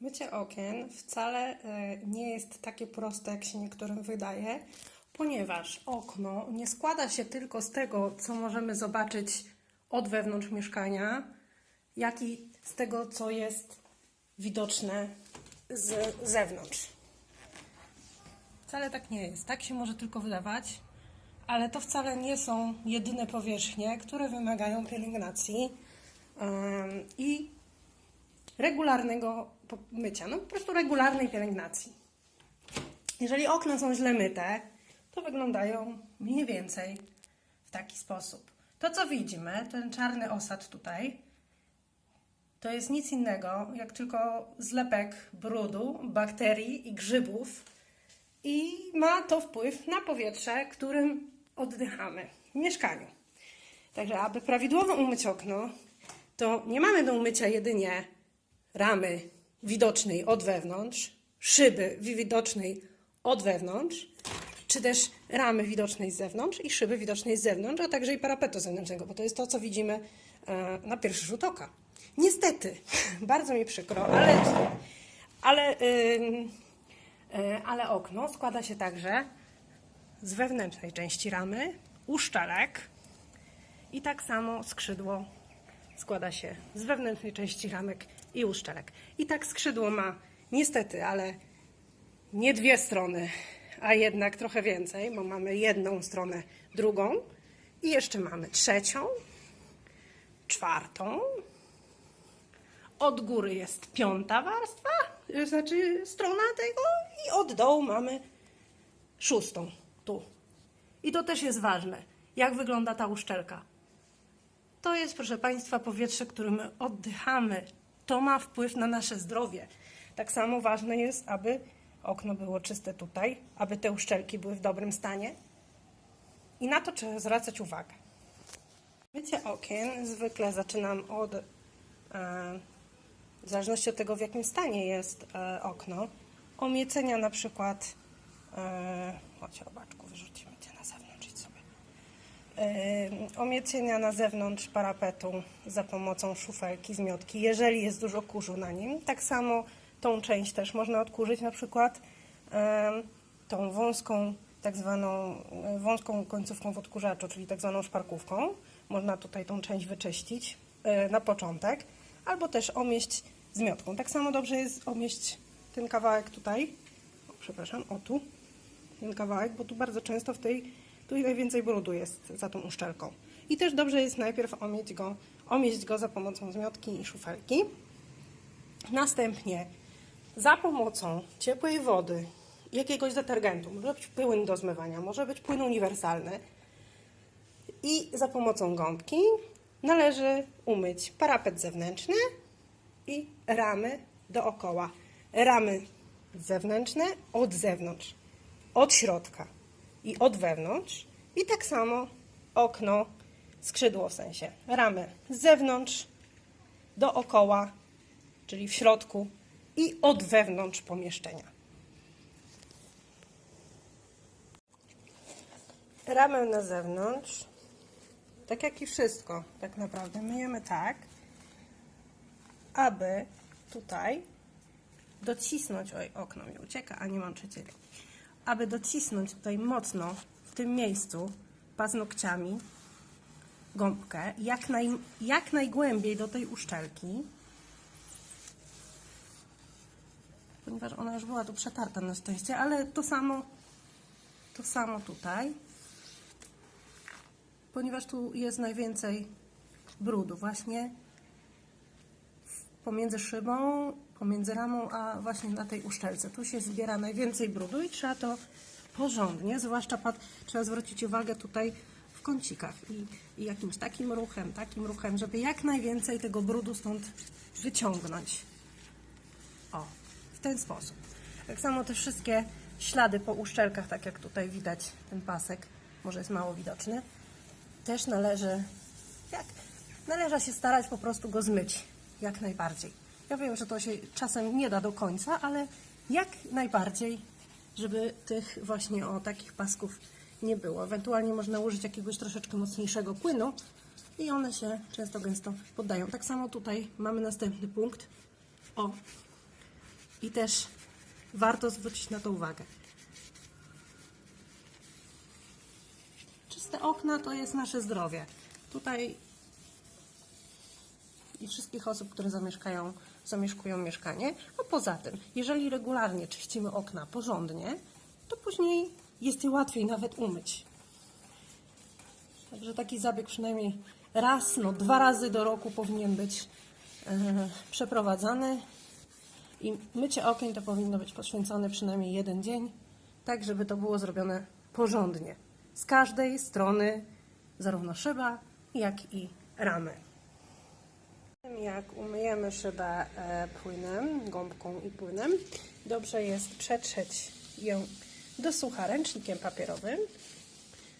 Mycie okien wcale e, nie jest takie proste, jak się niektórym wydaje, ponieważ okno nie składa się tylko z tego, co możemy zobaczyć od wewnątrz mieszkania, jak i z tego, co jest widoczne z zewnątrz. Wcale tak nie jest. Tak się może tylko wydawać, ale to wcale nie są jedyne powierzchnie, które wymagają pielęgnacji i regularnego mycia, no po prostu regularnej pielęgnacji. Jeżeli okna są źle myte, to wyglądają mniej więcej w taki sposób. To, co widzimy, ten czarny osad tutaj, to jest nic innego, jak tylko zlepek brudu, bakterii i grzybów i ma to wpływ na powietrze, którym oddychamy w mieszkaniu. Także, aby prawidłowo umyć okno, to nie mamy do umycia jedynie ramy widocznej od wewnątrz, szyby widocznej od wewnątrz, czy też ramy widocznej z zewnątrz i szyby widocznej z zewnątrz, a także i parapetu zewnętrznego, bo to jest to, co widzimy e, na pierwszy rzut oka. Niestety, bardzo mi przykro, ale, ale, e, ale okno składa się także z wewnętrznej części ramy, uszczelek i tak samo skrzydło składa się z wewnętrznej części ramek i uszczelek. I tak skrzydło ma niestety, ale nie dwie strony, a jednak trochę więcej, bo mamy jedną stronę, drugą i jeszcze mamy trzecią, czwartą. Od góry jest piąta warstwa, y, znaczy strona tego i od dołu mamy szóstą tu. I to też jest ważne, jak wygląda ta uszczelka. To jest, proszę Państwa, powietrze, którym my oddychamy. To ma wpływ na nasze zdrowie. Tak samo ważne jest, aby okno było czyste tutaj, aby te uszczelki były w dobrym stanie. I na to trzeba zwracać uwagę. Mycie okien zwykle zaczynam od, e, w zależności od tego, w jakim stanie jest e, okno, omiecenia na przykład, e, chodź robaczku, wyrzucimy Cię na zewnątrz, idź sobie. Omiecenia na zewnątrz parapetu za pomocą szufelki, zmiotki, jeżeli jest dużo kurzu na nim. Tak samo tą część też można odkurzyć, na przykład tą wąską, tak zwaną yy, wąską końcówką w odkurzaczu, czyli tak zwaną szparkówką. Można tutaj tą część wyczyścić yy, na początek, albo też omieść zmiotką. Tak samo dobrze jest omieść ten kawałek tutaj, o, przepraszam, o tu, ten kawałek, bo tu bardzo często w tej, tu najwięcej brudu jest za tą uszczelką. I też dobrze jest najpierw omieć go, omieść go za pomocą zmiotki i szufelki. Następnie za pomocą ciepłej wody, jakiegoś detergentu, może być płyn do zmywania, może być płyn uniwersalny i za pomocą gąbki należy umyć parapet zewnętrzny i ramy dookoła. Ramy zewnętrzne od zewnątrz, od środka i od wewnątrz. I tak samo okno, skrzydło w sensie. Ramy z zewnątrz dookoła, czyli w środku i od wewnątrz pomieszczenia. Ramę na zewnątrz, tak jak i wszystko, tak naprawdę myjemy tak, aby tutaj docisnąć, oj, okno mi ucieka, a nie mam trzeciego, aby docisnąć tutaj mocno w tym miejscu paznokciami gąbkę jak, naj, jak najgłębiej do tej uszczelki, ponieważ ona już była tu przetarta na szczęście, ale to samo, to samo tutaj, ponieważ tu jest najwięcej brudu właśnie pomiędzy szybą, pomiędzy ramą, a właśnie na tej uszczelce. Tu się zbiera najwięcej brudu i trzeba to porządnie, zwłaszcza pat, trzeba zwrócić uwagę tutaj w kącikach i, i jakimś takim ruchem, takim ruchem, żeby jak najwięcej tego brudu stąd wyciągnąć. O, w ten sposób. Tak samo te wszystkie ślady po uszczelkach, tak jak tutaj widać ten pasek, może jest mało widoczny, też należy, jak, należy się starać po prostu go zmyć, jak najbardziej. Ja wiem, że to się czasem nie da do końca, ale jak najbardziej, żeby tych właśnie o takich pasków nie było. Ewentualnie można użyć jakiegoś troszeczkę mocniejszego płynu i one się często gęsto poddają. Tak samo tutaj mamy następny punkt. O, i też warto zwrócić na to uwagę. Czyste okna to jest nasze zdrowie. Tutaj i wszystkich osób, które zamieszkają, zamieszkują mieszkanie. A poza tym, jeżeli regularnie czyścimy okna porządnie, to później jest je łatwiej nawet umyć. Także taki zabieg przynajmniej raz, no dwa razy do roku powinien być e, przeprowadzany. I mycie okien to powinno być poświęcone przynajmniej jeden dzień, tak żeby to było zrobione porządnie. Z każdej strony, zarówno szyba, jak i ramy. Jak umyjemy szybę e, płynem, gąbką i płynem, dobrze jest przetrzeć ją do sucha ręcznikiem papierowym,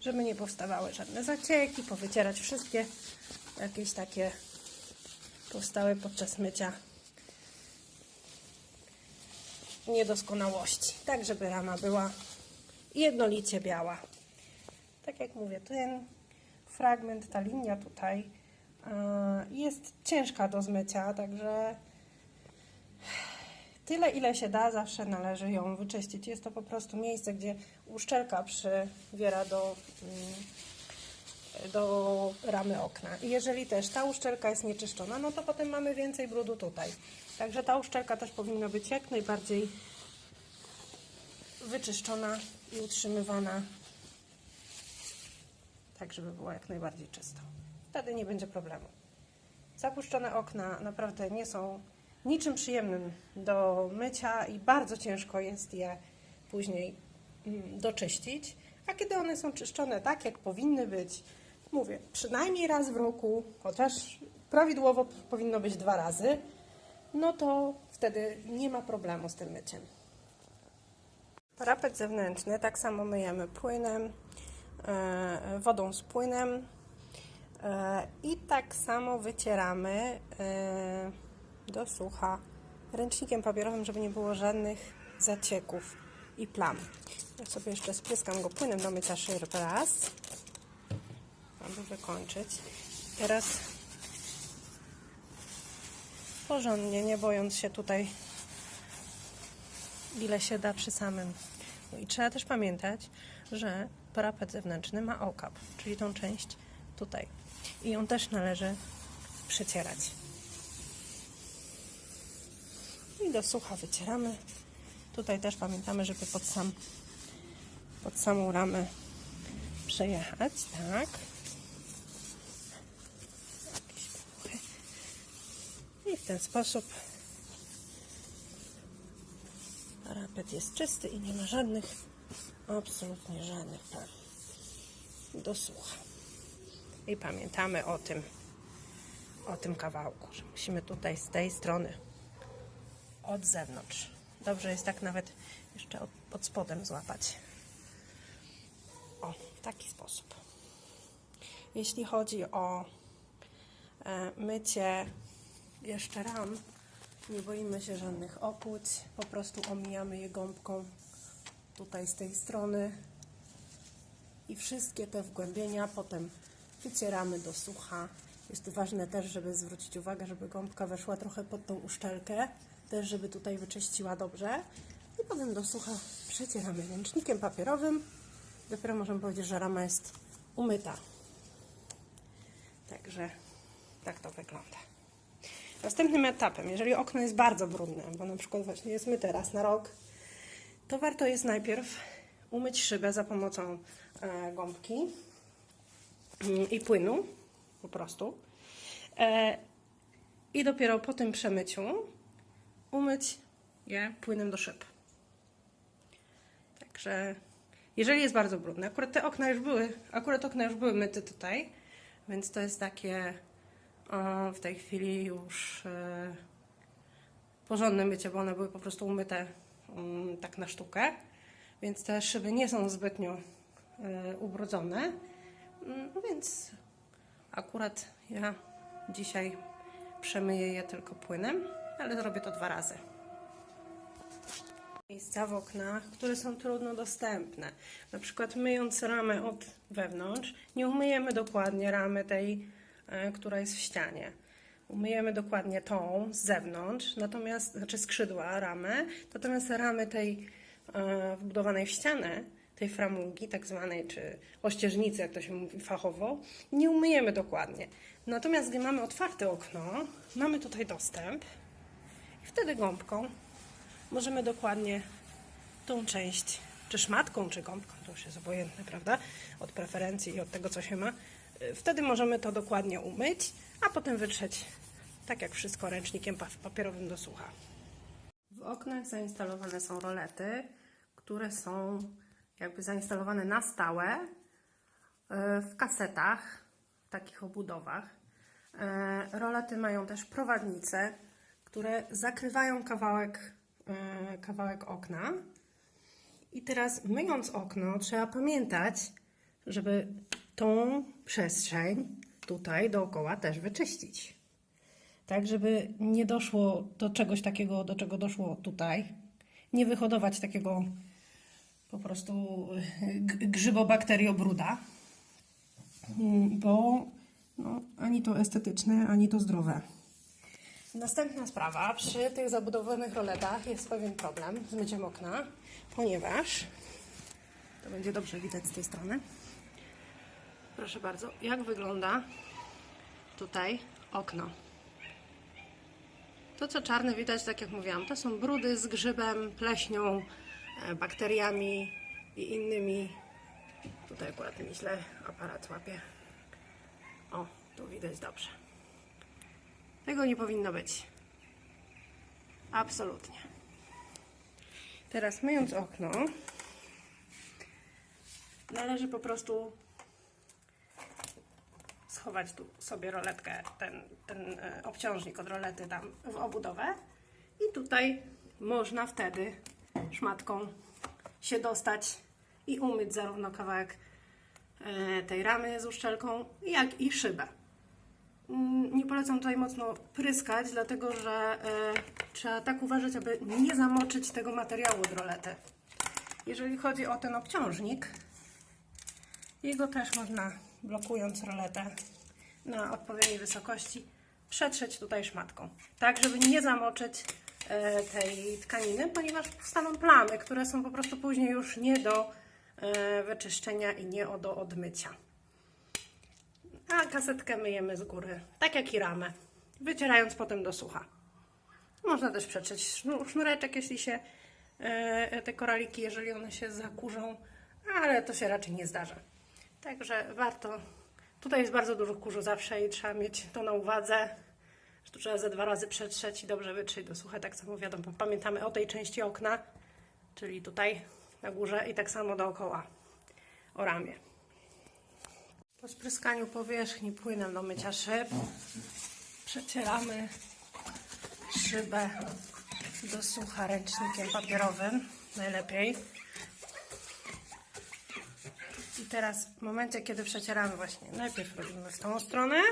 żeby nie powstawały żadne zacieki, powycierać wszystkie jakieś takie powstałe podczas mycia niedoskonałości, tak żeby rama była jednolicie biała. Tak jak mówię, ten fragment, ta linia tutaj jest ciężka do zmycia, także tyle ile się da, zawsze należy ją wyczyścić. Jest to po prostu miejsce, gdzie uszczelka przywiera do, mm, do ramy okna. I jeżeli też ta uszczelka jest nieczyszczona, no to potem mamy więcej brudu tutaj. Także ta uszczelka też powinna być jak najbardziej wyczyszczona i utrzymywana tak, żeby było jak najbardziej czysto. Wtedy nie będzie problemu. Zapuszczone okna naprawdę nie są niczym przyjemnym do mycia i bardzo ciężko jest je później mm, doczyścić. A kiedy one są czyszczone tak, jak powinny być, mówię, przynajmniej raz w roku, chociaż prawidłowo powinno być dwa razy, no to wtedy nie ma problemu z tym myciem. Parapet zewnętrzny tak samo myjemy płynem, e, wodą z płynem i tak samo wycieramy e, do sucha ręcznikiem papierowym, żeby nie było żadnych zacieków i plam. Ja sobie jeszcze spryskam go płynem do mycia szyb raz, aby wykończyć. Teraz porządnie, nie bojąc się tutaj ile się da przy samym. No i trzeba też pamiętać, że parapet zewnętrzny ma okap, czyli tą część tutaj. I ją też należy przecierać. I do sucha wycieramy. Tutaj też pamiętamy, żeby pod, sam, pod samą ramę przejechać, tak. I w ten sposób parapet jest czysty i nie ma żadnych, absolutnie żadnych plam. Do sucha. I pamiętamy o tym, o tym kawałku, że musimy tutaj z tej strony od zewnątrz. Dobrze jest tak nawet jeszcze od, pod spodem złapać. O, w taki sposób. Jeśli chodzi o e, mycie jeszcze ram, nie boimy się żadnych opłuć, po prostu omijamy je gąbką tutaj z tej strony i wszystkie te wgłębienia potem wycieramy do sucha. Jest ważne też, żeby zwrócić uwagę, żeby gąbka weszła trochę pod tą uszczelkę, też żeby tutaj wyczyściła dobrze. I potem do sucha przecieramy ręcznikiem papierowym. Dopiero możemy powiedzieć, że rama jest umyta. Także tak to wygląda. Następnym etapem, jeżeli okno jest bardzo brudne, bo na przykład właśnie jest myte raz na rok, to warto jest najpierw umyć szybę za pomocą e, gąbki i płynu, po prostu. E, I dopiero po tym przemyciu umyć je płynem do szyb. Także jeżeli jest bardzo brudne, akurat te okna już były, akurat okna już były myte tutaj, więc to jest takie o, w tej chwili już e, porządne mycie, bo one były po prostu umyte mm, tak na sztukę, więc te szyby nie są zbytnio e, ubrudzone, Mm, no więc akurat ja dzisiaj przemyję je tylko płynem, ale zrobię to dwa razy. Miejsca w oknach, które są trudno dostępne. Na przykład myjąc ramę od wewnątrz, nie umyjemy dokładnie ramy tej, e, która jest w ścianie. Umyjemy dokładnie tą z zewnątrz, natomiast, znaczy skrzydła, ramę, natomiast ramy tej e, wbudowanej w ścianę, tej framugi tak zwanej, czy ościeżnicy, jak to się mówi fachowo, nie umyjemy dokładnie. Natomiast gdy mamy otwarte okno, mamy tutaj dostęp i wtedy gąbką możemy dokładnie tą część, czy szmatką, czy gąbką, to już jest obojętne, prawda? Od preferencji i od tego, co się ma. Y, Wtedy możemy to dokładnie umyć, a potem wytrzeć, tak jak wszystko, ręcznikiem pa- papierowym do sucha. W oknach zainstalowane są rolety, które są jakby zainstalowane na stałe y, w kasetach, w takich obudowach. E, Rolety mają też prowadnice, które zakrywają kawałek, e, kawałek okna. I teraz myjąc okno, trzeba pamiętać, żeby tą przestrzeń tutaj dookoła też wyczyścić. Tak, żeby nie doszło do czegoś takiego, do czego doszło tutaj. Nie wyhodować takiego po prostu y, grzybobakteriobruda, Mm, bo no, ani to estetyczne, ani to zdrowe. Następna sprawa. Przy tych zabudowanych roletach jest pewien problem z myciem okna, ponieważ to będzie dobrze widać z tej strony. Proszę bardzo, jak wygląda tutaj okno. To, co czarne widać, tak jak mówiłam, to są brudy z grzybem, pleśnią, bakteriami i innymi. Tutaj akurat źle aparat łapie. O, tu widać dobrze. Tego nie powinno być. Absolutnie. Teraz myjąc okno, należy po prostu schować tu sobie roletkę, ten, ten e, obciążnik od rolety tam w obudowę i tutaj można wtedy szmatką się dostać i umyć zarówno kawałek e, tej ramy z uszczelką, jak i szybę. Mm, Nie polecam tutaj mocno pryskać, dlatego że e, trzeba tak uważać, aby nie zamoczyć tego materiału od rolety. Jeżeli chodzi o ten obciążnik, jego też można, blokując roletę na odpowiedniej wysokości, przetrzeć tutaj szmatką. Tak, żeby nie zamoczyć tej tkaniny, ponieważ powstaną plamy, które są po prostu później już nie do e, wyczyszczenia i nie do odmycia. A kasetkę myjemy z góry, tak jak i ramę, wycierając potem do sucha. Można też przetrzeć sznu- sznureczek, jeśli się e, te koraliki, jeżeli one się zakurzą, ale to się raczej nie zdarza. Także warto. Tutaj jest bardzo dużo kurzu zawsze i trzeba mieć to na uwadze. Że tu trzeba ze dwa razy przetrzeć i dobrze wytrzeć do sucha. Tak samo wiadomo, pamiętamy o tej części okna, czyli tutaj na górze i tak samo dookoła o ramię. Po spryskaniu powierzchni płynem do mycia szyb przecieramy szybę do sucha ręcznikiem papierowym najlepiej. I teraz w momencie, kiedy przecieramy właśnie, najpierw robimy w tą stronę,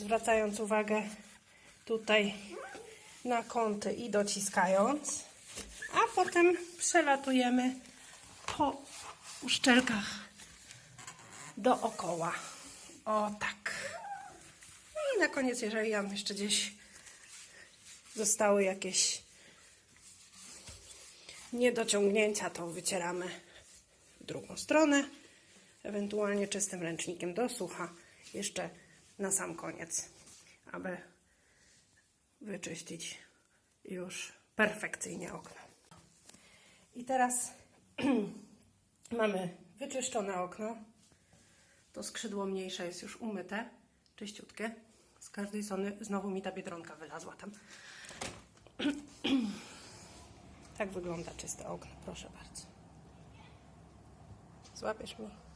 zwracając uwagę tutaj na kąty i dociskając, a potem przelatujemy po uszczelkach dookoła. O tak. I na koniec, jeżeli tam jeszcze gdzieś zostały jakieś niedociągnięcia, to wycieramy w drugą stronę, ewentualnie czystym ręcznikiem do sucha, jeszcze na sam koniec, aby wyczyścić już perfekcyjnie okno. I teraz mamy wyczyszczone okno. To skrzydło mniejsze jest już umyte, czyściutkie. Z każdej strony znowu mi ta biedronka wylazła tam. Tak wygląda czyste okno, proszę bardzo. Złapiesz mi?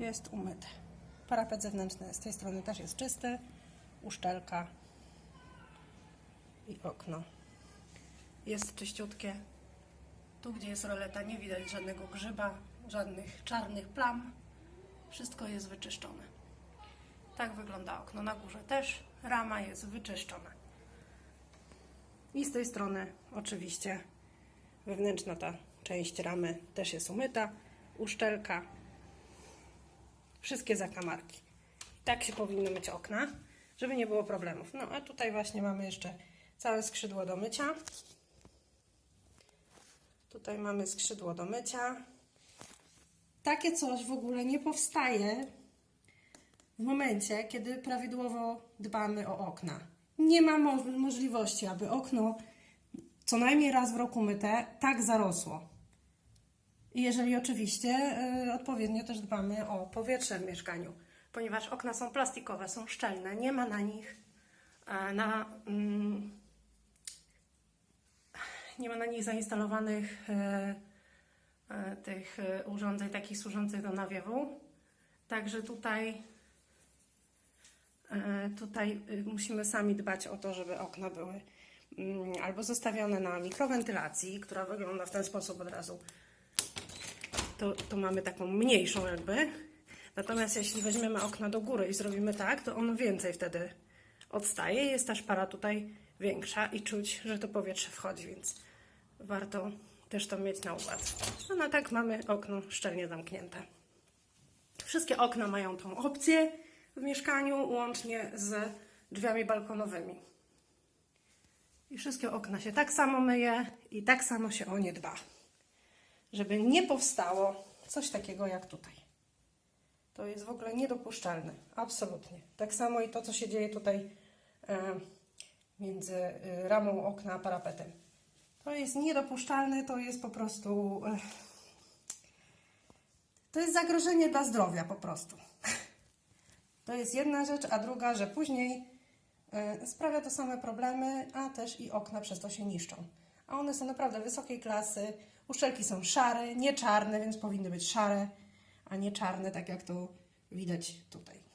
Jest umyte. Parapet zewnętrzny z tej strony też jest czysty. Uszczelka i okno. Jest czyściutkie. Tu, gdzie jest roleta, nie widać żadnego grzyba, żadnych czarnych plam. Wszystko jest wyczyszczone. Tak wygląda okno. Na górze też rama jest wyczyszczona. I z tej strony oczywiście wewnętrzna ta część ramy też jest umyta. Uszczelka wszystkie zakamarki. Tak się powinny myć okna, żeby nie było problemów. No a tutaj właśnie mamy jeszcze całe skrzydło do mycia. Tutaj mamy skrzydło do mycia. Takie coś w ogóle nie powstaje w momencie, kiedy prawidłowo dbamy o okna. Nie ma mo- możliwości, aby okno co najmniej raz w roku myte tak zarosło. Jeżeli oczywiście y, odpowiednio też dbamy o powietrze w mieszkaniu, ponieważ okna są plastikowe, są szczelne, nie ma na nich e, na, mm, nie ma na nich zainstalowanych e, e, tych urządzeń takich służących do nawiewu. Także tutaj E, Tutaj y, musimy sami dbać o to, żeby okna były mm, albo zostawione na mikrowentylacji, która wygląda w ten sposób od razu. To, to mamy taką mniejszą jakby. Natomiast jeśli weźmiemy okna do góry i zrobimy tak, to ono więcej wtedy odstaje. Jest ta szpara tutaj większa i czuć, że to powietrze wchodzi, więc warto też to mieć na uwadze. No, no tak mamy okno szczelnie zamknięte. Wszystkie okna mają tą opcję w mieszkaniu, łącznie z drzwiami balkonowymi. I wszystkie okna się tak samo myje i tak samo się o nie dba. Żeby nie powstało coś takiego jak tutaj. To jest w ogóle niedopuszczalne. Absolutnie. Tak samo i to, co się dzieje tutaj e, między e, ramą okna a parapetem. To jest niedopuszczalne, to jest po prostu. E, to jest zagrożenie dla zdrowia po prostu. To jest jedna rzecz, a druga, że później sprawia to same problemy, a też i okna przez to się niszczą. A one są naprawdę wysokiej klasy. Uszczelki są szare, nie czarne, więc powinny być szare, a nie czarne, tak jak to widać tutaj.